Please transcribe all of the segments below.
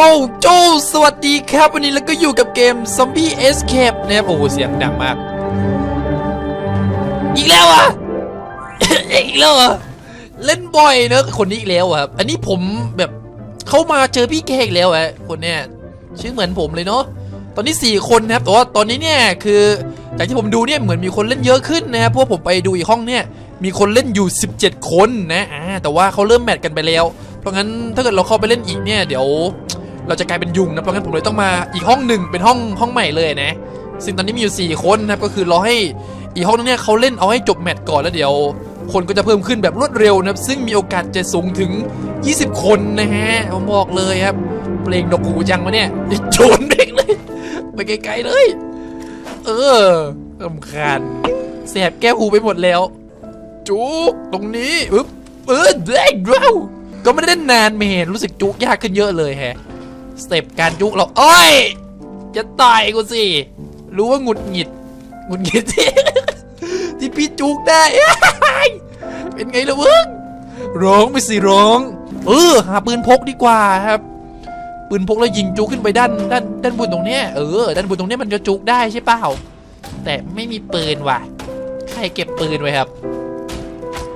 โจโจสวัสดีครับ วันนี้เราก็อยู่กับเกม Zombie Escape นะครับโอ้โหเสียงดังมาก อีกแล้วอะ อีกแล้วอะ เล่นบ่อยเนอะคนนี้อีกแล้วอะครับอันนี้ผมแบบเข้ามาเจอพี่แกอีกแล้วอะคนเนี้ยชื่อเหมือนผมเลยเนาะตอนนี้ 4 คนนะครับแต่ว่าตอนนี้เนี่ยคือจากที่ผมดูเนี่ยเหมือนมีคนเล่นเยอะขึ้นนะครับเพราะว่าผมไปดูอีกห้องเนี่ยมีคนเล่นอยู่ 17 คนนะอ่าแต่ว่าเขาเริ่มแมทกันไปแล้ว เพราะงั้นถ้าเกิดเราเข้าไปเล่นอีกเนี่ยเดี๋ยว เราจะกลายเป็นยุงนะเพราะงั้นผมเลยต้องมาอีกห้องหนึ่งเป็นห้องห้องใหม่เลยนะ ซึ่งตอนนี้มีอยู่ 4 คนนะครับก็คือรอให้อีกห้องนึงเนี่ยเขาเล่นเอาให้จบแมตช์ก่อนแล้วเดี๋ยว คนก็จะเพิ่มขึ้นแบบรวดเร็วนะครับซึ่งมีโอกาสจะสูงถึง 20 คนนะฮะผมบอกเลยครับเพลงดอกหูจังวะเนี่ยโจนเด็กเลยไปไกลๆเลย เออสำคัญแสบแก้วหูไปหมดแล้ว จุกตรงนี้อึ๊บเออเด็กเราก็ไม่ได้เล่นนานไม่เห็นรู้สึกจุกยากขึ้นเยอะเลยแฮะ สเต็ปการจุกเราโอ้ย จะต่อยกูสิ รู้ว่าหงุดหงิดหงุดหงิดที่ที่พี่จุกได้ เป็นไงล่ะมึงร้องไปสิร้อง เออ หาปืนพกดีกว่าครับปืนพกแล้วยิงจุกขึ้นไปด้านด้านด้านบนตรงเนี้ยเออด้านบนตรงเนี้ยมันจะจุกได้ใช่เปล่าแต่ไม่มีปืนว่ะ ใครเก็บปืนไว้ครับ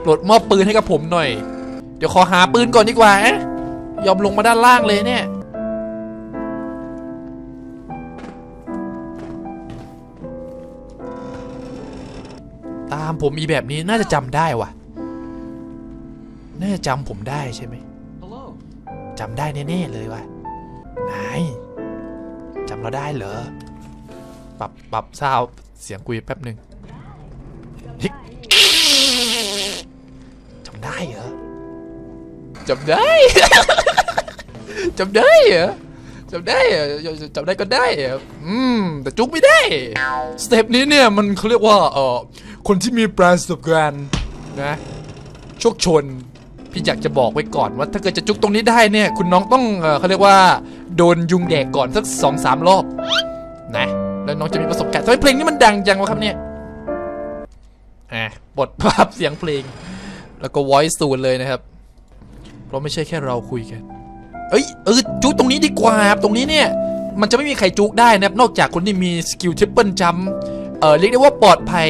ปรดมอบปืนให้กับผมหน่อย เดี๋ยวขอหาปืนก่อนดีกว่า ยอมลงมาด้านล่างเลยเนี่ย ตามผมมีแบบนี้น่าจะจำได้ว่ะน่าจะจำผมได้ใช่ไหม Hello. จำได้แน่ๆเลยว่ะนายจำเราได้เหรอ ปรับปรับซาวเสียงคุยแป๊บหนึ่งจำได้เหรอจำได้จำได้เหรอ จำได้เหรอจำได้ก็ได้อืม แต่จุกไม่ได้ สเต็ปนี้เนี่ยมันเขาเรียกว่าเออคนที่มีประสบการณ์นะโชคชน พี่อยากจะบอกไว้ก่อนว่าถ้าเกิดจะจุกตรงนี้ได้เนี่ย คุณน้องต้องเอ่อเขาเรียกว่า โดนยุงแดกก่อนสักสองสามรอบนะแล้วน้องจะมีประสบการณ์ทำไมเพลงนี้มันดังจังวะครับเนี่ยอะบทภาพเสียงเพลง แล้วก็ voice ศูนเลยนะครับ เพราะไม่ใช่แค่เราคุยกัน เอ้ยเออจุกตรงนี้ดีกว่าครับตรงนี้เนี่ยมันจะไม่มีใครจุกได้นะครับนอกจากคนที่มีสกิลทริปเปิลจัมเออเรียกได้ว่าปลอดภัย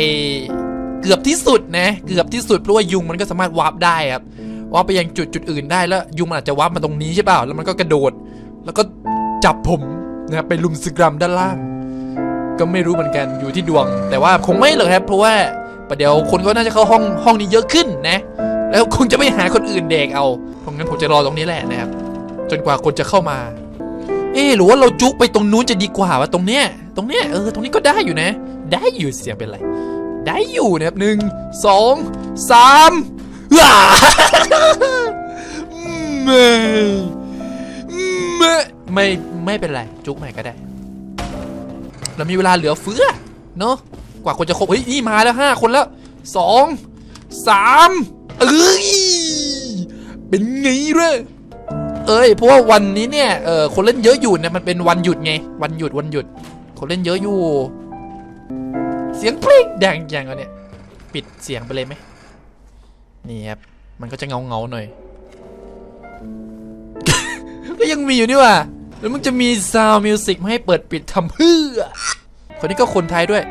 เกือบที่สุดนะเกือบที่สุดเพราะว่ายุงมันก็สามารถวาร์ปได้ครับว่าไปยังจุดจุดอื่นได้แล้ว ยุงมันอาจจะวับมาตรงนี้ใช่เปล่าแล้วมันก็กระโดด แล้วก็จับผมนะครับไปลุมสกรัมด้านล่าง ก็ไม่รู้เหมือนกันอยู่ที่ดวง แต่ว่าคงไม่หรอกครับเพราะว่าประเดี๋ยวคนก็น่าจะเข้าห้องห้องนี้เยอะขึ้นนะ แล้วคงจะไม่หาคนอื่นเด็กเอาเพราะงั้นผมจะรอตรงนี้แหละนะครับ จนกว่าคนจะเข้ามา เอ๊หรือว่าเราจุกไปตรงนู้นจะดีกว่าวะตรงเนี้ย ตรงเนี้ยเออตรงนี้ก็ได้อยู่นะ ได้อยู่เสียงเป็นไร ได้อยู่นะครับหนึ่งสองสามว้าไม่ไม่ไม่ไม่เป็นไร จุกใหม่ก็ได้ เรามีเวลาเหลือเฟือเนาะกว่าคนจะครบเฮ้ยนี่มาแล้วห้าคนแล้วสองสามเอ้ยเป็นไงเร่ เอ้ยเพราะว่าวันนี้เนี่ยเออคนเล่นเยอะอยู่เนี่ยมันเป็นวันหยุดไงวันหยุดวันหยุด คนเล่นเยอะอยู่ เสียงเพลงดังจังอะเนี่ยปิดเสียงไปเลยไหมนี่ครับมันก็จะเงาเงาๆหน่อย ก็ยังมีอยู่นี่ว่ะแล้วมึงจะมีซาวมิวสิกมาให้เปิดปิดทำเพื่อคนนี้ก็คนไทยด้วย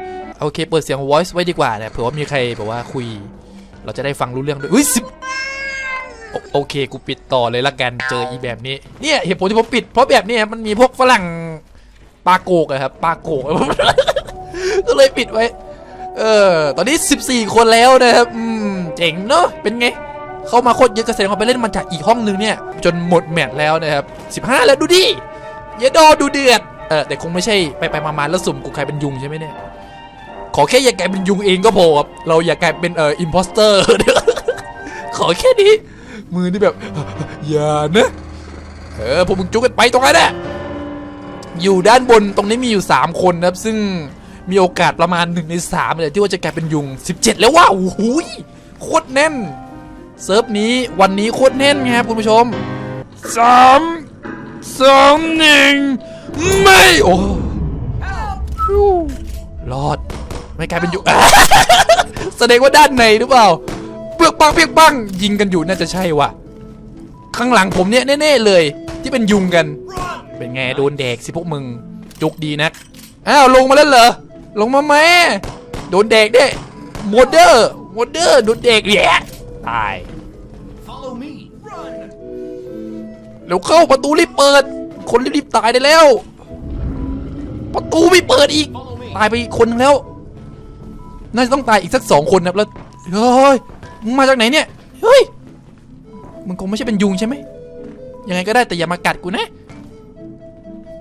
โอเค เปิดเสียง voice ไว้ดีกว่านะเผื่อว่ามีใครแบบว่าคุย เราจะได้ฟังรู้เรื่องด้วยอุ้ยสิบ โอเค กูปิดต่อเลยละกันเจออีแบบนี้เนี่ยเหตุผลที่ผมปิด เพราะแบบนี้มันมีพวกฝรั่งปาโกกอะครับปาโกกก็เลยปิดไว้ เออ ตอนนี้ 14 คนแล้วนะครับอืมเจ๋งเนอะเป็นไง เข้ามาโคตรเยอะกระแสดงควาไปเล่นมาจากอีกห้องนึงเนี่ย จนหมดแมตช์แล้วนะครับ 15 แล้วดูดิเยดอดูเดือดเออแต่คงไม่ใช่ไปไปมาๆแล้วสุ่มกูใครเป็นยุงใช่ไหมเนี่ยขอแค่อย่ากลายเป็นยุงเองก็พอครับเราอย่ากลายเป็นเอ่ออิมพอสเตอร์ขอแค่นี้ มือนี่แบบ อย่านะ เออพวกมึงจุกกันไปตรงนั้นแหละอยู่ด้านบนตรงนี้มีอยู่ 3 คนนะครับ ซึ่งมีโอกาสประมาณ1ใน3เลยที่ว่าจะกลายเป็นยุง 17 แล้วว่าโอ้โหยโคตรแน่น เซิร์ฟนี้วันนี้โคตรแน่นไงครับคุณผู้ชมสามสองหนึ่งไม่โอ้ฟิวรอดไม่กลายเป็นยุงแสดงว่าด้านในหรือเปล่าเปลือกปังเปียกปังยิงกันอยู่น่าจะใช่ว่ะข้างหลังผมเนี่ยแน่ๆเลย ที่เป็นยุงกัน เป็นไงโดนแดกสิพวกมึงจุกดีนักอ้าวลงมาแล้วเหรอลงมาแม่โดนแดกได้โมเดอร์โมเดอร์โดนแดกแย่ตาย Follow me. Run. เร็วเข้าประตูรีบเปิด คนรีบๆตายได้แล้ว ประตูไม่เปิดอีก Follow me. ตายไปอีกคนนึงแล้ว น่าจะต้องตายอีกสักสองคนนะครับแล้วเฮ้ย มาจากไหนเนี่ย เฮ้ยมึงคงไม่ใช่เป็นยุงใช่ไหม ยังไงก็ได้แต่อย่ามากัดกูนะ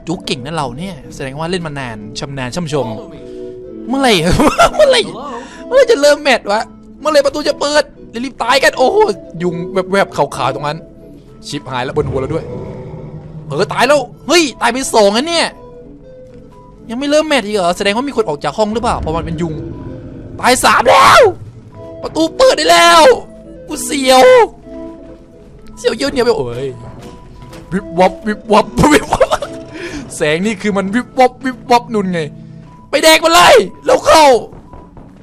จุกเก่งนะเราเนี่ย แสดงว่าเล่นมานานชำนาญช่ำชองเมื่อไหร่เมื่อไหร่เมื่อไหร่จะเริ่มแมตช์วะ เมื่อไหร่ประตูจะเปิดรีบตายกันโอ้โหยุงแวบๆขาวๆตรงนั้น ชิปหายแล้วบนหัวเราด้วย เออตายแล้วเฮ้ยตายไปสองอันเนี่ยยังไม่เริ่มแมตช์อีกเหรอแสดงว่ามีคนออกจากห้องหรือเปล่าเพราะมันเป็นยุงตายสามแล้ว ประตูเปิดได้แล้วกูเสียว เสียวเยี่ยวเหนียวไปโอ้ยวิบวับวิบวับวิบวับแสงนี่คือมันวิบวับวิบวับนุ่นไง ไปแดกมันเลยแล้วเข้า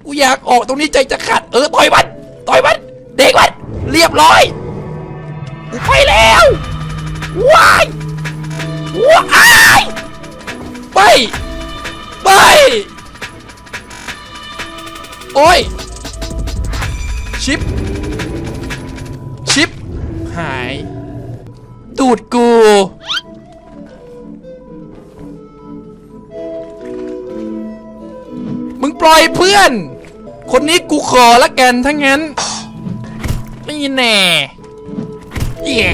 กูอยากออกตรงนี้ใจจะขาดเออต่อยมันต่อยมันเด็กมันเรียบร้อยกูไปแล้วว้ายว้ายไปไปโอ้ย ชิป ชิป หายดูดกูมึงปล่อยเพื่อน คนนี้กูขอละกันถ้างั้นไม่แน่แย่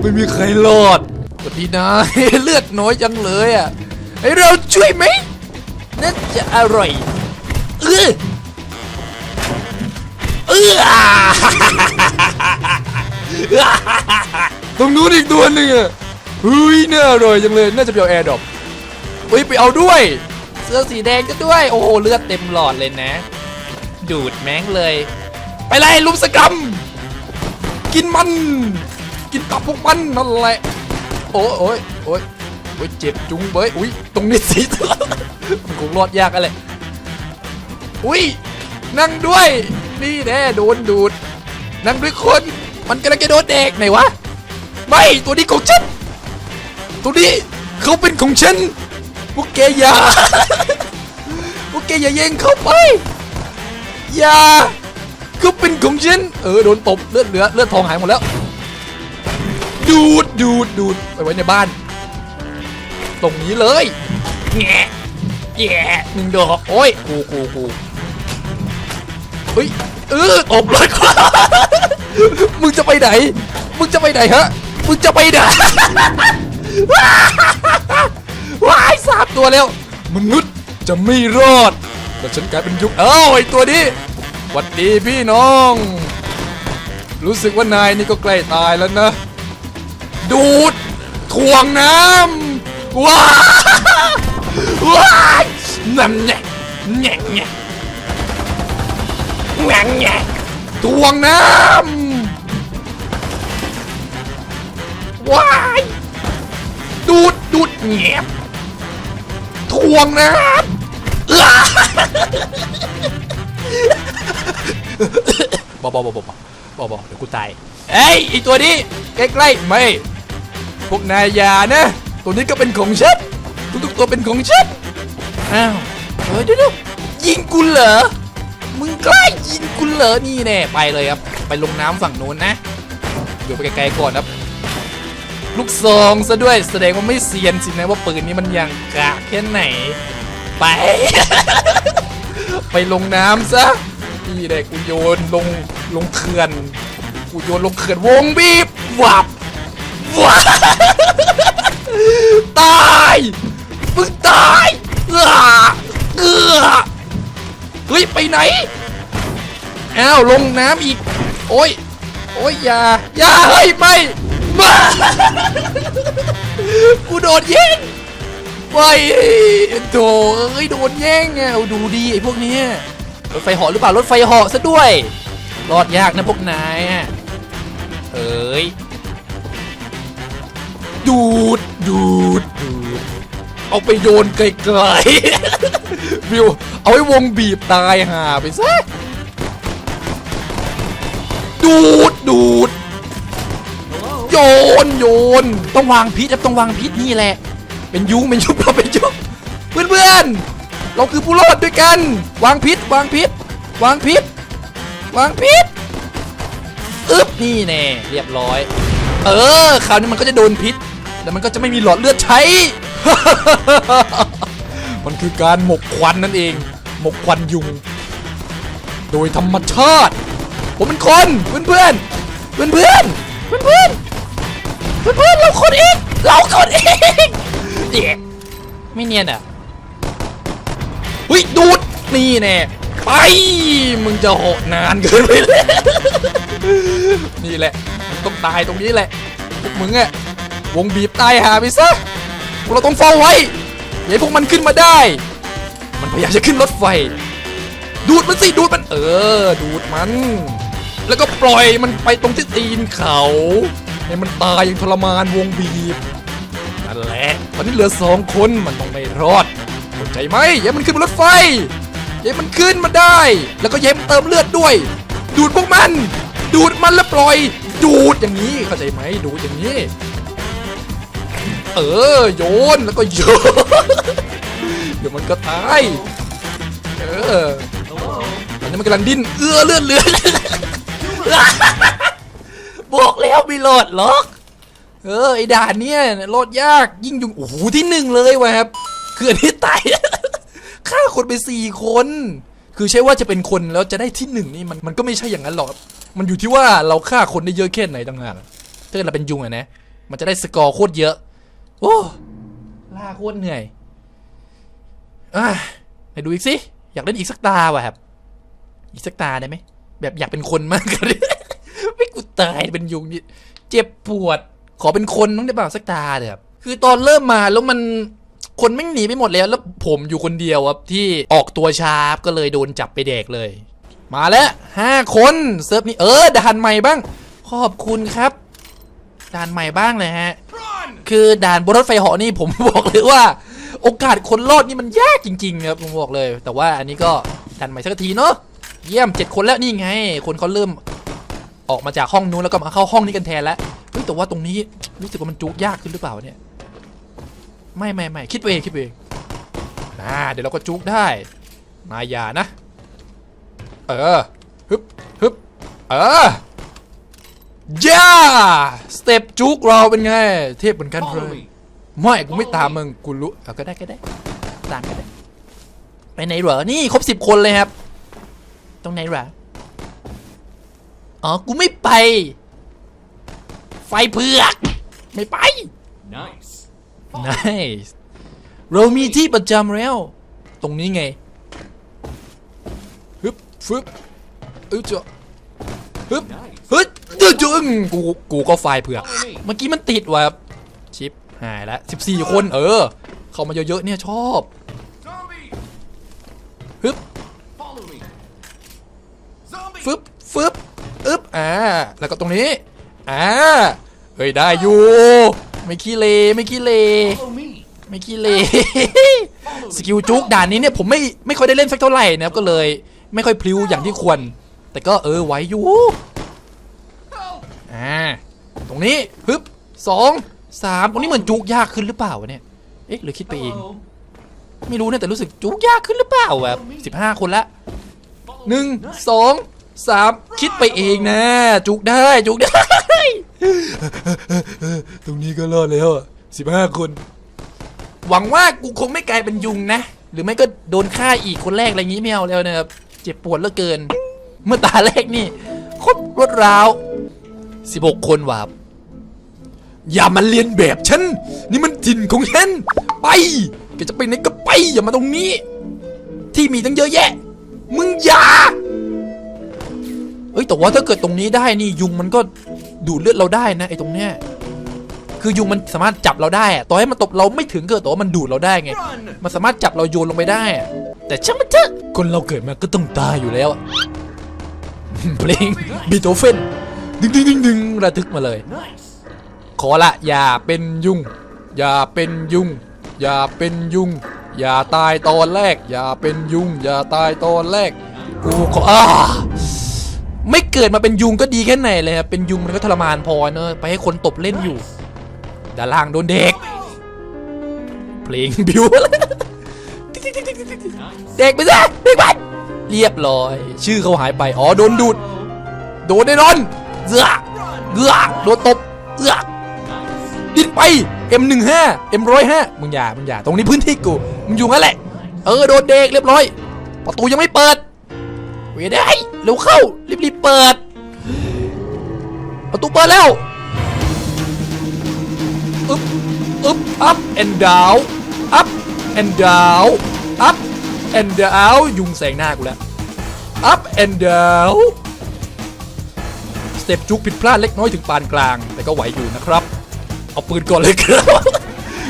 ไม่มีใครรอดสวัสดีนะเลือดน้อยจังเลยอะ ให้เราช่วยไหมน่าจะอร่อย เออ เออตรงนู้นอีกตัวหนึ่งอะเฮ้ยน่าอร่อยจังเลยน่าจะไปเอาแอร์ดรอปเฮ้ยไปเอาด้วย เสื้อสีแดงก็ด้วย โอ้โหเลือดเต็มหลอดเลยนะ ดูดแม่งเลย ไปไล่ลุมสกรรมกินมัน กินตับพวกมันนั่นแหละโอ้ยโอ้ยโอ้ยโอ้ยเจ็บจุงเบยอุ้ยตรงนี้สีมันคงรอดยากอะไรอุ้ยนั่งด้วย นี่แน่โดนดูดนั่งด้วยคน มันกำลังจะโดนเด็กไหนวะ ไม่ตัวนี้ของฉัน ตัวนี้เขาเป็นของฉันพวกแกอย่าพวกแกอย่าแย่งเข้าไป อย่าก็เป็นของฉัน เออโดนตบเลือดเหลือเลือดทองหายหมดแล้ว ดูดดูดดูดไปไว้ในบ้าน ตรงนี้เลยแง่แย่หนึ่งดอกโอ้ยกูกูกู เฮ้ยเออตบเลยมึงจะไปไหน มึงจะไปไหนฮะ มึงจะไปไหนว้ายสาบตัวแล้วมนุษย์จะไม่รอดแต่ฉันกลายเป็นยุคเอ้าไอตัวนี้หวัดดีพี่น้อง รู้สึกว่านายนี่ก็ใกล้ตายแล้วนะ ดูดถ่วงน้ำว้าว้ายน้ำแง่แง่แง่ แงงแงตวงน้ำว้ายดูดดูดเงบทวงน้ำบอบอบอบอบอบอเดี๋ยวกูตายเอ้ยอีตัวนี้ใกล้ใกล้ไม่พวกนายยานะ ตัวนี้ก็เป็นของฉันทุกตัวเป็นของฉันอ้าวเฮ้ยเดี๋ยวยิงกูเหรอ มึงกล้ายิงกูเหรอนี่แน่ไปเลยครับ ไปลงน้ำฝั่งนู้นนะเดี๋ยวไปไกลๆก่อนครับ ลูกซองซะด้วยแสดงว่าไม่เซียนสินะว่าปืนนี้มันยังกากแค่ไหน ไป ไปลงน้ำซะนี่แหละกูโยนลงลงเขื่อนกูโยนลงเขื่อนวงบีบวับว้าตายมึงตายเอื้อเอื้อ ฮ้ย ไปไหน อ้าว ลงน้ำอีก โอ้ย โอ้ย อย่า อย่า เฮ้ย ไม่มากูโดนแย่งไปโถเอ้ย โดนแย่งไงดูดีไอ้พวกนี้รถไฟเหาะหรือเปล่ารถไฟเหาะซะด้วย รอดยากนะพวกนายเอ้ย ดูด ดูด ดูด เอาไปโยนไกลๆวิว เอาไว้วงบีบตายห่าไปซะดูดดูด โยนโยนต้องวางพิษครับต้องวางพิษนี่แหละ เป็นยุงเป็นยุงเราเป็นยุงเพื่อนเพื่อนๆเราคือผู้รอดด้วยกัน วางพิษวางพิษวางพิษวางพิษอึ๊บนี่แน่เรียบร้อย เออคราวนี้มันก็จะโดนพิษแล้วมันก็จะไม่มีหลอดเลือดใช้ มันคือการหมกควันนั่นเอง หมกควันยุง โดยธรรมชาติ ผมเป็นคนเพื่อนเพื่อนเพื่อนเพื่อนเพื่อนเพื่อนเพื่อนเราคนเองเราคนเองเด็กไม่เนียนอะอุ้ยดูดนี่แน่ไปมึงจะหดนานเกินไปนี่แหละต้องตายตรงนี้แหละพวกมึงอะวงบีบตายหาไปซะพวกเราต้องเฝ้าไว้อย่าให้พวกมันขึ้นมาได้ มันพยายามจะขึ้นรถไฟ ดูดมันสิดูดมันเออ ดูดมัน แล้วก็ปล่อยมันไปตรงที่ตีนเขาให้มันตายอย่างทรมานวงบีบนั่นแหละตอนนี้เหลือสองคนมันต้องไม่รอดเข้าใจไหมอย่ามันขึ้นบนรถไฟอย่ามันขึ้นมาได้ แล้วก็อย่าให้มันเติมเลือดด้วย ดูดพวกมัน ดูดมันแล้วปล่อย ดูดอย่างนี้เข้าใจไหมดูดอย่างนี้ เออโยนแล้วก็โยน เดี๋ยวมันก็ตาย เออตอนนี้มันกำลังดิ้น เอื้อเลือดเลือบอกแล้วไม่โหลดหรอก เออไอด่านเนี่ยโหลดยากยิ่งยุงโอ้โหที่หนึ่งเลยวะครับคืออันนี้ตายฆ่าคนไปสี่คน คือใช่ว่าจะเป็นคนแล้วจะได้ที่หนึ่งนี่มันมันก็ไม่ใช่อย่างนั้นหรอก มันอยู่ที่ว่าเราฆ่าคนได้เยอะแค่ไหนต่างหากถ้าเกิดเราเป็นยุงอะนะ มันจะได้สกอร์โคตรเยอะ โอ้ล่าโคตรเหนื่อย ไหนดูอีกสิ อยากเล่นอีกสักตาว่ะครับ อีกสักตาได้ไหม แบบอยากเป็นคนมากเลยไม่กูตายเป็นยุงนี่เจ็บปวด ขอเป็นคนต้องได้เปล่าสักตาเถอะครับคือตอนเริ่มมาแล้วมันคนไม่หนีไปหมดแล้ว แล้วผมอยู่คนเดียวครับที่ออกตัวช้าก็เลยโดนจับไปแดกเลย มาแล้วห้าคนเซิร์ฟนี้เออด่านใหม่บ้าง ขอบคุณครับด่านใหม่บ้างเลยฮะ คือด่านบนรถไฟเหาะนี่ผมบอกเลยว่า โอกาสคนรอดนี่มันยากจริงๆครับผมบอกเลย แต่ว่าอันนี้ก็ด่านใหม่สักทีเนาะเยี่ยมเจ็ดคนแล้วนี่ไง คนเขาเริ่มออกมาจากห้องนู้นแล้วก็มาเข้าห้องนี้กันแทนแล้วเฮ้ยแต่ว่าตรงนี้รู้สึกว่ามันจุกยากขึ้นหรือเปล่าเนี่ย ไม่ไม่ไม่คิดไปเองคิดไปเองอ่าเดี๋ยวเราก็จุกได้นายอย่านะ เออฮึบฮึบเออย่าสเต็ปจุกเราเป็นไง เทพเหมือนกันเลย ไม่กูไม่ตามมึงกูรู้เอาก็ได้ก็ได้ตามก็ได้ไปไหนเหรอนี่ครบสิบคนเลยครับ ตรงไหนเหรออ๋อกูไม่ไป ไฟเผือก ไม่ไป Nice. nice เรามีที่ประจำแล้ว ตรงนี้ไงฮึบฟึบอึ๊บเจ้าฮึบ Nice. เฮ้ยจึ๊งจึ๊งกูกูก็ไฟเผือก Follow me. เมื่อกี้มันติดว่ะครับชิป หายแล้ว14คนเออ เข้ามาเยอะๆเนี่ยชอบฮึบฟึบฟึบอึบอ่าแล้วก็ตรงนี้อ่าเฮ้ยได้อยู่ ไม่ขี้เลไม่ขี้เลไม่ขี้เลสกิลจุกด่านนี้เนี่ยผมไม่ไม่ค่อยได้เล่นสักเท่าไหร่นะครับก็เลย ไม่ค่อยพลิ้วอย่างที่ควร แต่ก็เออไหวอยู่อ่าตรงนี้ฮึบสอง สามตรงนี้เหมือนจุกยากขึ้นหรือเปล่าวะเนี่ย เอ๊ะหรือคิดไปเอง Hello. ไม่รู้นะแต่รู้สึกจุกยากขึ้นหรือเปล่าแบบสิบห้าคนละ Follow หนึ่ง me. Nice. สองสามคิดไปเองนะ จุกได้จุกได้ ตรงนี้ก็รอดแล้วสิบห้าคน หวังว่ากูคงไม่กลายเป็นยุงนะ หรือไม่ก็โดนฆ่าอีกคนแรกอะไรอย่างงี้ไม่เอาแล้วนะครับเจ็บปวดเหลือเกิน เมื่อตาแรกนี่โคตรรวดร้าวสิบหกคนว่ะครับ อย่ามาเรียนแบบฉัน นี่มันถิ่นของฉัน ไปแกจะไปไหนก็ไป อย่ามาตรงนี้ ที่มีตั้งเยอะแยะ มึงอย่า เอ้ยแต่ว่าถ้าเกิดตรงนี้ได้นี่ยุงมันก็ดูดเลือดเราได้นะไอ้ตรงเนี้ย คือยุงมันสามารถจับเราได้อะต่อให้มันตบเราไม่ถึงเกิดแต่ว่ามันดูดเราได้ไง มันสามารถจับเราโยนลงไปได้ แต่ช่างมันเถอะ คนเราเกิดมาก็ต้องตายอยู่แล้วเพลงบีโธเฟนดึงดึงดึงดึงระทึกมาเลย Nice. ขอละอย่าเป็นยุงอย่าเป็นยุงอย่าเป็นยุงอย่าตายตอนแรก อย่าเป็นยุงอย่าตายตอนแรก กูขออ้าไม่เกิดมาเป็นยุงก็ดีแค่ไหนเลยครับเป็นยุงมันก็ทรมานพอเนอะไปให้คนตบเล่นอยู่ด้านล่างโดนเด็ก เพลงบิวเด็กไปซะเด็กไปเรียบร้อย ชื่อเขาหายไปอ๋อโดนดูด โดนแน่นอนเกือกเกือกโดนตบเกือก ดิ้นไป M15 M105 มึงอย่ามึงอย่า ตรงนี้พื้นที่กู มึงอยู่งั้นแหละ เออ โดนเด็กเรียบร้อย ประตูยังไม่เปิดเวยได้เร็วเข้า รีบๆเปิด ประตูเปิดแล้วอึ๊บอึ๊บ up and down up and down up and down ยุงแสงหน้ากูแล้ว up and down สเต็ปจุกผิดพลาดเล็กน้อยถึงปานกลาง แต่ก็ไหวอยู่นะครับ เอาปืนก่อนเลยครับ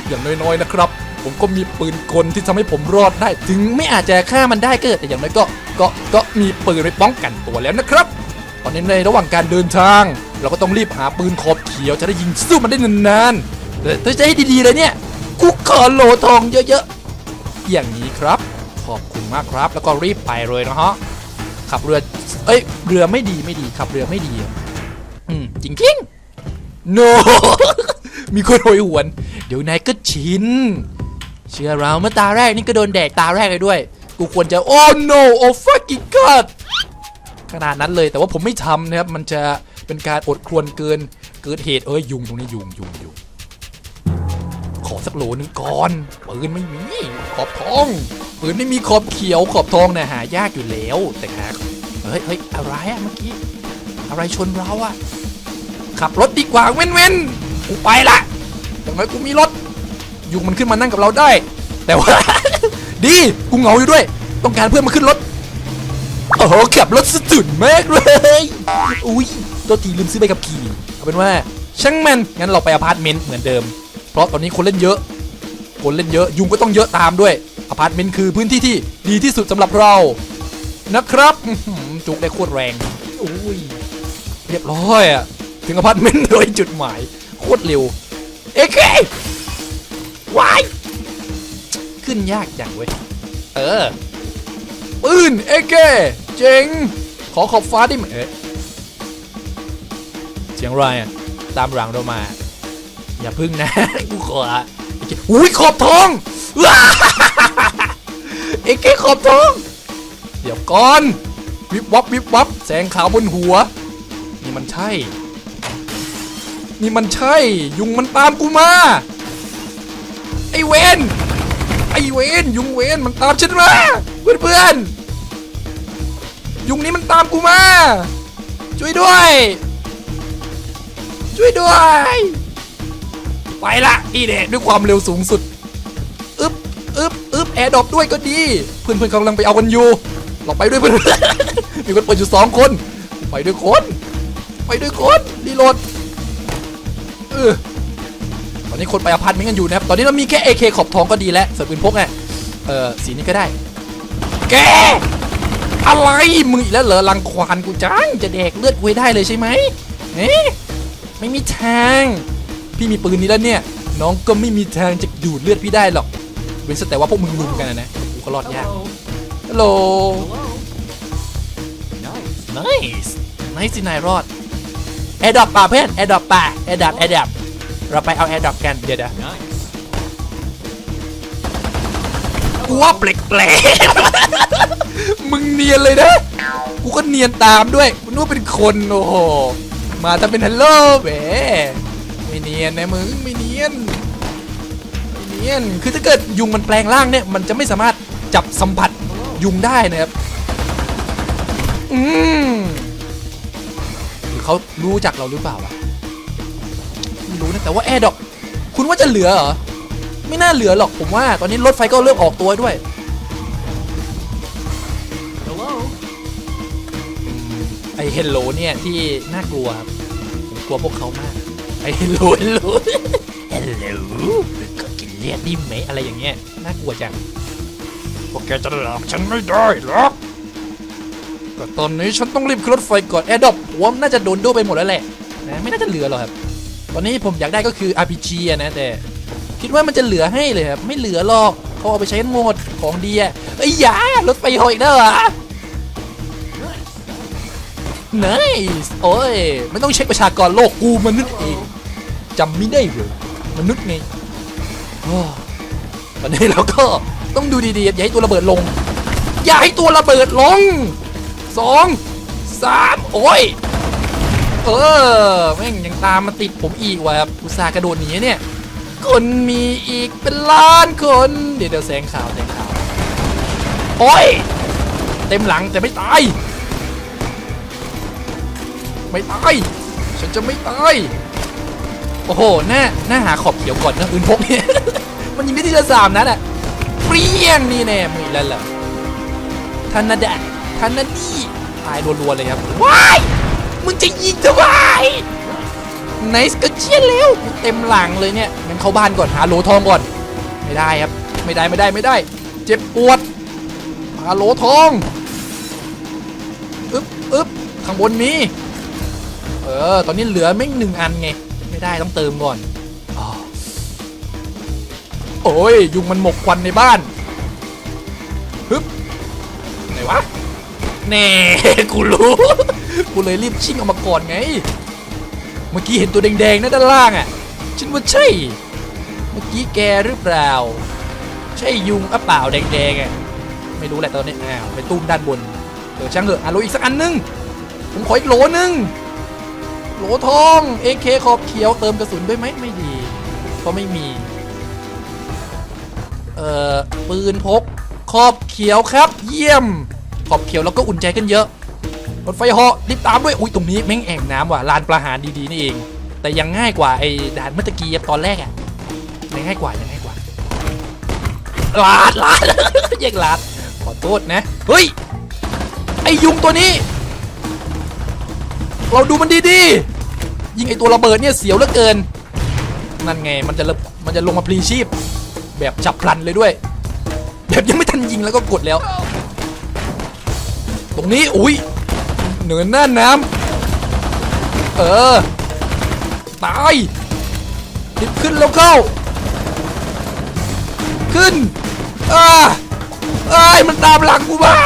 อย่างน้อยๆนะครับ ผมก็มีปืนกลที่ทำให้ผมรอดได้ ถึงไม่อาจจะฆ่ามันได้ก็เถอะแต่อย่างน้อยก็ก็ก็มีปืนไว้ป้องกันตัวแล้วนะครับ ตอนนี้ในระหว่างการเดินทาง เราก็ต้องรีบหาปืนขอบเขียวจะได้ยิงสู้มันได้นานๆแต่จะให้ดีๆเลยเนี่ยกูขอโหลทองเยอะๆอย่างนี้ครับ ขอบคุณมากครับ แล้วก็รีบไปเลยนะฮะขับเรือเอ้ยเรือไม่ดีไม่ดีขับเรือไม่ดีอะอืมจริงๆ no มีคนโหยหวน เดี๋ยวนายก็ชิน เชื่อเราเมื่อตาแรกนี่ก็โดนแดกตาแรกเลยด้วย กูควรจะโอ้ no oh fucking god ขนาดนั้นเลยแต่ว่าผมไม่ทำนะครับ มันจะเป็นการอดครวนเกิน เกิดเหตุเอ้ยยุงตรงนี้ยุงยุงยุงขอสักโหลนึงก่อนปืนไม่มีขอบทองปืนไม่มีขอบเขียวขอบทองเนี่ยหายากอยู่แล้ว แต่หาเฮ้ยเฮ้ยอะไรอะเมื่อกี้ อะไรชนเราอะขับรถดีกว่าเว้นเว้น กูไปละอย่างน้อยกูมีรถยุงมันขึ้นมานั่งกับเราได้ แต่ว่า ดีกูเหงาอยู่ด้วย ต้องการเพื่อนมาขึ้นรถโอ้โหขับรถสุดมากเลยอุ้ยตัวทีลืมซื้อใบขับขี่เอาเป็นว่าช่างมันงั้นเราไปอพาร์ตเมนต์เหมือนเดิม เพราะตอนนี้คนเล่นเยอะ คนเล่นเยอะ ยุงก็ต้องเยอะตามด้วยอพาร์ตเมนต์คือพื้นที่ที่ดีที่สุดสำหรับเรา นะครับจุกได้โคตรแรงอุ้ยเรียบร้อยอะถึงอพาร์ตเมนต์โดยจุดหมาย โคตรเร็ว เอเควาย ขึ้นยากจังเว้ย เออ ปืนเอเกเจ๋ง ขอขอบฟ้าได้ไหมเอ๊ะเสียงไรอะ ตามหลังเรามา อย่าพึ่งนะ กูขอละเอเกอุ้ยขอบทองเอเกขอบทอง เดี๋ยวก่อน วิบวับวิบวับ แสงขาวบนหัว นี่มันใช่ นี่มันใช่ ยุงมันตามกูมา ไอเวนไอเวนยุงเวนมันตามฉันมาเพื่อนเพื่อนยุงนี้มันตามกูมา ช่วยด้วย ช่วยด้วย ไปละอีเดะด้วยความเร็วสูงสุดอึ๊บอึ๊บอึ๊บแอร์ดรอปด้วยก็ดี เพื่อนเพื่อนกำลังไปเอากันอยู่เราไปด้วยเพื่อนมีคนเปิดอยู่สองคน ไปด้วยคน ไปด้วยคนรีโหลด เออตอนนี้คนไปอพาร์ตเมนต์กันอยู่นะครับ ตอนนี้เรามีแค่ AK ขอบทองก็ดีแล้วส่วนปืนพกอะเออสีนี้ก็ได้ แก อะไรมึงอีกแล้วเหรอลังควานกูจัง จะแดกเลือดกูให้ได้เลยใช่ไหมเอ๊ะไม่มีทาง พี่มีปืนนี้แล้วเนี่ย น้องก็ไม่มีทางจะดูดเลือดพี่ได้หรอก เว้นแต่ว่าพวกมึงลุมกันนะนะกูก็รอดยาก Hello. ฮัลโหล Hello. Nice. nice nice ที่นายรอด แอร์ดรอปป่ะเพื่อนแอร์ดรอปป่ะแอร์ดรอปแอร์ดรอปเราไปเอาแอร์ดรอปกันเดี๋ยวเดี๋ยว Nice. กูว่าแปลกๆมึงเนียนเลยนะ กูก็เนียนตามด้วยกูนึกว่าเป็นคนโอ้โห มาทำเป็นฮัลโหลแหมไม่เนียนนะมึงไม่เนียนไม่เนียน คือถ้าเกิดยุงมันแปลงร่างเนี่ย มันจะไม่สามารถจับสัมผัสยุงได้นะครับ อืมหรือ เขารู้จักเราหรือเปล่าวะไม่รู้นะแต่ว่าแอร์ดอกคุณว่าจะเหลือเหรอไม่น่าเหลือหรอกผมว่า ตอนนี้รถไฟก็เริ่มออกตัวด้วย Hello. ไอเฮลโลเนี่ยที่น่ากลัวครับผมกลัวพวกเขามาก ไอเฮลโลเฮลโลเฮลโลก็กินเลือดดิไหมอะไรอย่างเงี้ยน่ากลัวจังพวกแกจะหลอกฉันไม่ได้หรอก ก็ตอนนี้ฉันต้องรีบขึ้นรถไฟก่อนแอร์ดอปผมน่าจะโดนโดไปหมดแล้วแหละนะไม่น่าจะเหลือหรอกครับ ตอนนี้ผมอยากได้ก็คือ RPG อะนะแต่คิดว่ามันจะเหลือให้เลยครับไม่เหลือหรอกเขาเอาไปใช้กันหมดของดีอะเอ้ยอยารถไฟหอยอีกแล้วเหรอ Nice. โอ้ยไม่ต้องเช็คประชากรโลกกูมนุษย์เองจำไม่ได้เลยมนุษย์ไงโอ้ตอนนี้เราก็ต้องดูดีๆอย่าให้ตัวระเบิดลง อย่าให้ตัวระเบิดลง สองสามโอ้ย เออแม่งยังตามมาติดผมอีกว่ะครับอุตส่าห์กระโดดหนีเนี่ย คนมีอีกเป็นล้านคน เดี๋ยวเดี๋ยวแสงขาวแสงขาว โอ้ย เต็มหลังแต่ไม่ตาย ไม่ตาย ฉันจะไม่ตาย โอ้โหหน้าหน้าหาขอบเขียวก่อนนะปืนพกเนี่ยมันยิงได้ทีละสามนัดอะเปรี้ยงนี่แน่ไม่แล้วเหรอทันนา ดะทันนาดีตายรัวๆเลยครับว้ายมึงจะยิงทำไมไนส์ก็เชียเร็วเต็มหลังเลยเนี่ยงั้นเข้าบ้านก่อนหาโลทองก่อน ไม่ได้ครับ ไม่ได้ไม่ได้ไม่ได้ เจ็บปวดหาโลทองอึ๊บอึ๊บข้างบนมีเออ ตอนนี้เหลือไม่หนึ่งอันไง ไม่ได้ต้องเติมก่อน โอ้ยยุงมันหมกควันในบ้าน แน่กูรู้ กูเลยรีบชิ่งออกมาก่อนไง เมื่อกี้เห็นตัวแดงๆนะด้านล่างอะ ฉันว่าใช่ เมื่อกี้แกหรือเปล่า ใช่ยุงอะเปล่าแดงๆอะ ไม่รู้แหละตอนนี้ อ้าวไปตุ้มด้านบน เดี๋ยวช่างเถอะอะโลอีกสักอันนึง ผมขออีกโหลนึงโหลทอง AK ขอบเขียวเติมกระสุนด้วยไหมไม่ดีเพราะไม่มี เอ่อปืนพกขอบเขียวครับ เยี่ยม ขอบเขียวแล้วก็อุ่นใจขึ้นเยอะรถไฟเหาะรีบตามด้วยอุ้ยตรงนี้แม่งแอ่งน้ำว่ะลานประหารดีๆนี่เอง แต่ยังง่ายกว่าไอ้ด่านเมื่อกี้ตอนแรกอะยังง่ายกว่ายังง่ายกว่าลาดลาดแยกลาดขอโทษนะเฮ้ยไอยุงตัวนี้ เราดูมันดีๆยิงไอตัวระเบิดเนี่ยเสียวเหลือเกินนั่นไงมันจะระมันจะลงมาพลีชีพ แบบฉับพลันเลยด้วย แบบยังไม่ทันยิงแล้วก็กดแล้ว ตรงนี้อุ้ยเหนือหน้าน้ำเออ ตายรีบขึ้นแล้วเข้า ขึ้นอ่าเอ้ยมันตามหลังกูมา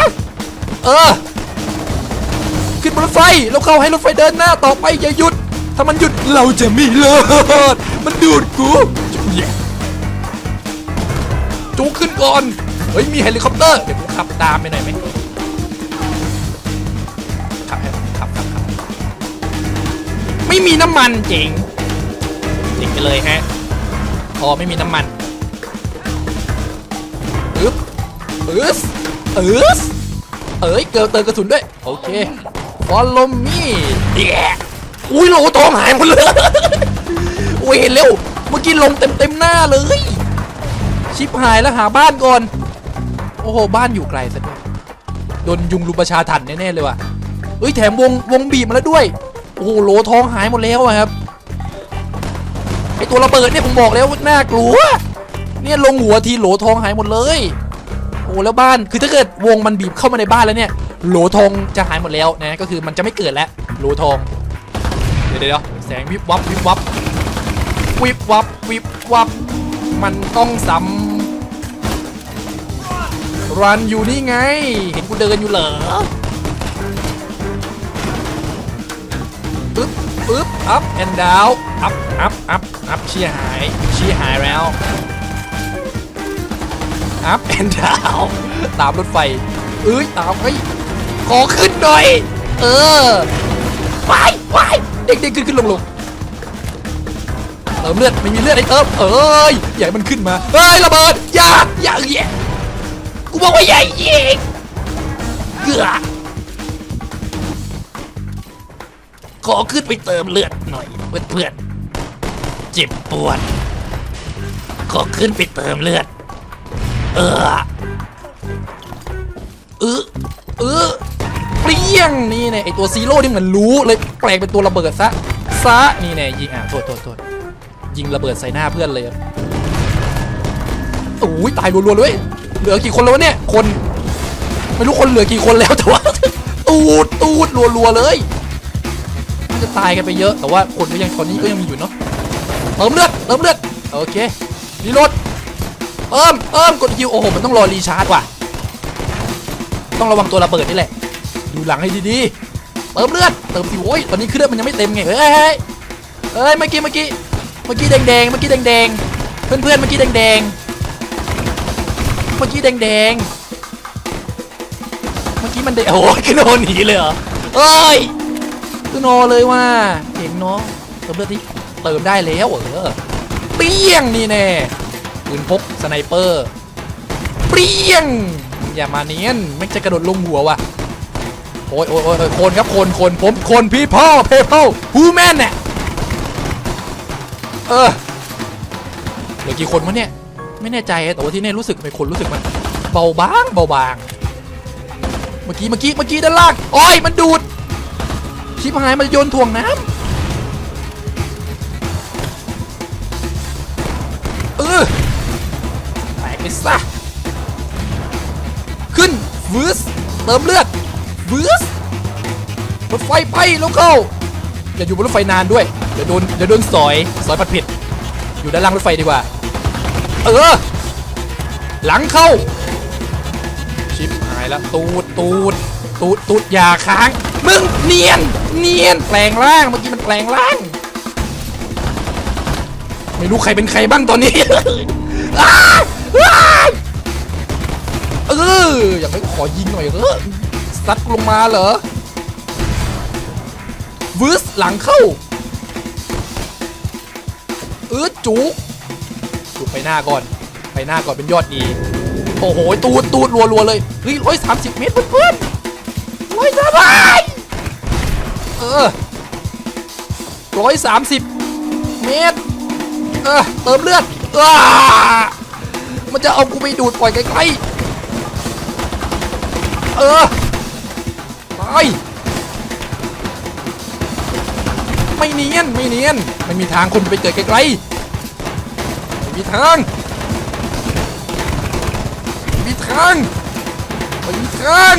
เออ ขึ้นบนรถไฟแล้วเข้าให้รถไฟเดินหน้าต่อไปอย่าหยุด ถ้ามันหยุดเราจะไม่รอดมันดูดกูจูขึ้นก่อน เฮ้ยมีเฮลิคอปเตอร์ เดี๋ยวกูขับตามไปหน่อยไหม ไม่มีน้ำมันเจ๋งเจ๋งไปเลยฮะพอไม่มีน้ำมันอึ๊บอึ๊สอึ๊สเอ้ยเกิดเติมกระสุนด้วย โอเค follow me เดียอุ้ยโลทองหายหมดเลยอุ้ยเห็นเร็ว เมื่อกี้ลงเต็มเต็มหน้าเลย ชิปหายแล้วหาบ้านก่อน โอ้โห บ้านอยู่ไกลซะด้วยโดนยุงลุมประชาทันแน่ๆเลยว่ะเอ้ยแถมวงวงบีบมาแล้วด้วย โอ้โหโหลทองหายหมดแล้วครับไอตัวระเบิดเนี่ยผมบอกแล้วน่ากลัว เนี่ยลงหัวทีโหลทองหายหมดเลยโอ้แล้วบ้านคือถ้าเกิดวงมันบีบเข้ามาในบ้านแล้วเนี่ยโหลทองจะหายหมดแล้วนะก็คือมันจะไม่เกิดแล้วโหลทองเดี๋ยวเดี๋ยวแสงวิบวับวิบวับวิบวับวิบวับมันต้องซ้ำรันอยู่นี่ไง เห็นกูเดินอยู่เหรอ ปึ๊บปึ๊บ up and down up up up up ชี้หายชี้หายแล้ว up and down ตามรถไฟเอ้ยตามเฮ้ยขอขึ้นหน่อย เออไปไปเด็กๆขึ้นขึ้นลงลงเติมเลือดไม่มีเลือดให้เติมเอ้ยอย่าให้มันขึ้นมาเฮ้ยระเบิดอย่าอย่าเหี้ยกูบอกว่าอย่ายิงเกือ ขอขึ้นไปเติมเลือดหน่อยเพื่อนเพื่อนๆเจ็บปวด ขอขึ้นไปเติมเลือด เออเออเออเปรี้ยงนี่เนี่ยไอตัวซีโร่ที่มันรู้เลยแปลงเป็นตัวระเบิดซะซะนี่เนี่ยยิงอะโทษโทษโทษยิงระเบิดใส่หน้าเพื่อนเลยโอ้ยตายรัวๆเลยเหลือกี่คนแล้วเนี่ยคน ไม่รู้คนเหลือกี่คนแล้วแต่ว่าตูดตูดรัวๆเลย น่าจะตายกันไปเยอะ แต่ว่าคนก็ยังตอนนี้ก็ยังมีอยู่เนาะเติมเลือดเติมเลือดโอเครีโหลดเอิ่มเอิ่มกดฮิวโอ้โหมันต้องรอรีชาร์จว่ะต้องระวังตัวระเบิดนี่แหละ ดูหลังให้ดีๆเติมเลือดเติมสิโอ้ยตอนนี้คือเลือดมันยังไม่เต็มไงเฮ้ยเฮ้ยเฮ้ยเมื่อกี้เมื่อกี้เมื่อกี้แดงแดงๆเมื่อกี้แดงแดงๆเพื่อนเพื่อนๆเมื่อกี้แดงแดงๆเมื่อกี้แดงแดงๆเมื่อกี้มันเดโอ้ยคือโนหนีเลยเหรอเอ้ย คือโนเลยว่าเก่งเนาะเติมเลือดที่เติมได้แล้วเออเปี้ยงนี่แน่ปืนพกสไนเปอร์เปรี้ยง อย่ามาเนียนไม่จะกระโดดลงหัวว่ะโอ้ยโอ้ยโอ้ยโคนครับคนคนผมคนพี่พ่อเพพ่อฮูแมนเนี่ยเออเหลือกี่คนวะเนี่ย ไม่แน่ใจแต่ว่าที่นี่รู้สึกเป็นคนรู้สึกมันเบาบางเบาบาง เมื่อกี้เมื่อกี้เมื่อกี้ด้านล่างโอ้ยมันดูด ชิบหายมันโยนถ่วงน้ำเออแตกไปซะขึ้นวืสเติมเลือดวืสรถไฟไปแล้วเข้าอย่าอยู่บนรถไฟนานด้วยเดี๋ยวโดนเดี๋ยวโดนสอยสอยผัดผ็ดอยู่ด้านล่างรถไฟดีกว่า เออ หลังเข้า ชิปหายแล้วตูดตูดตูดตูดอย่าค้าง มึงเนียน เนียนแปลงร่าง เมื่อกี้มันแปลงร่าง ไม่รู้ใครเป็นใครบ้างตอนนี้ เออ อยางไม่ขอยิงหน่อยเออซัดลงมาเหรอวืสหลังเข้า เออจุกจุกไปหน้าก่อน ไปหน้าก่อนเป็นยอดดี โอ้โห ตูดตูดรัวรัวๆเลย เฮ้ยร้อยสามสิบเมตรเพื่อน ร้อยสามเออร้อยสามสิบเมตร เออ เติมเลือดอ้ามันจะเอากูไปดูดปล่อยไกลๆ เออ ไป ไม่เนียน ไม่เนียน ไม่มีทางคนจะไปเกิดไกลๆ ไม่มีทาง ไม่มีทางไม่มีทาง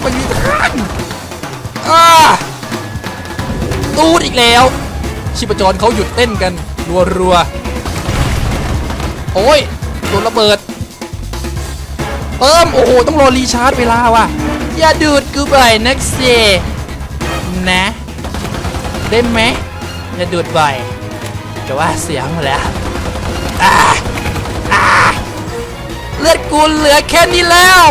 ไม่มีทางอ่าตูดอีกแล้วชีพจรเขาหยุดเต้นกันรัวๆโอ้ยโดนระเบิดเติมโอ้โห ต้องรอรีชาร์จเวลาว่ะ อย่าดูดกูบ่อยนักเซนะ ได้ไหมอย่าดูดบ่อยแต่ว่าเสียงมาแล้วอ่าอ่าเลือดกูเหลือแค่นี้แล้ว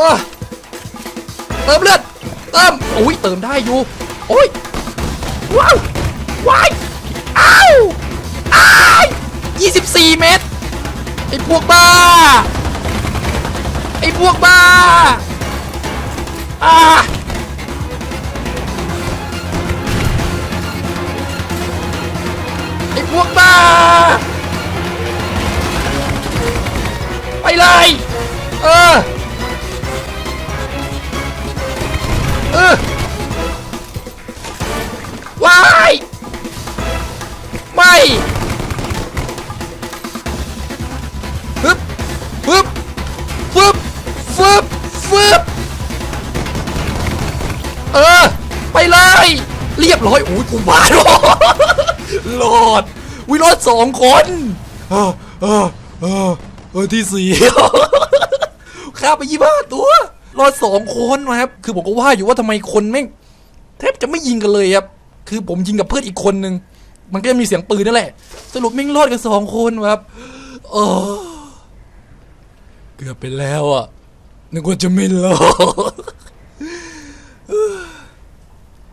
ออเติมเลือดเติมโอ้ยเติมได้อยู่โอ้ยว้าววายอ้าวอ้าย24เมตรไอ้พวกบ้าไอ้พวกบ้าอ่าไอ้พวกบ้าไปเลยเออ รียบร้อยอุ้ยกูบาดรอดวิรอดสองคนเออเออเออเออที่สี่ฆ่าไปยี่ห้าตัวรอดสองคนนะครับ คือผมก็ว่าอยู่ว่าทำไมคนแม่งแทบจะไม่ยิงกันเลยครับ คือผมยิงกับเพื่อนอีกคนนึง มันก็จะมีเสียงปืนนั่นแหละ สรุปแม่งรอดกันสองคนครับโอ้เกือบไปแล้วอะนึกว่าจะไม่รอด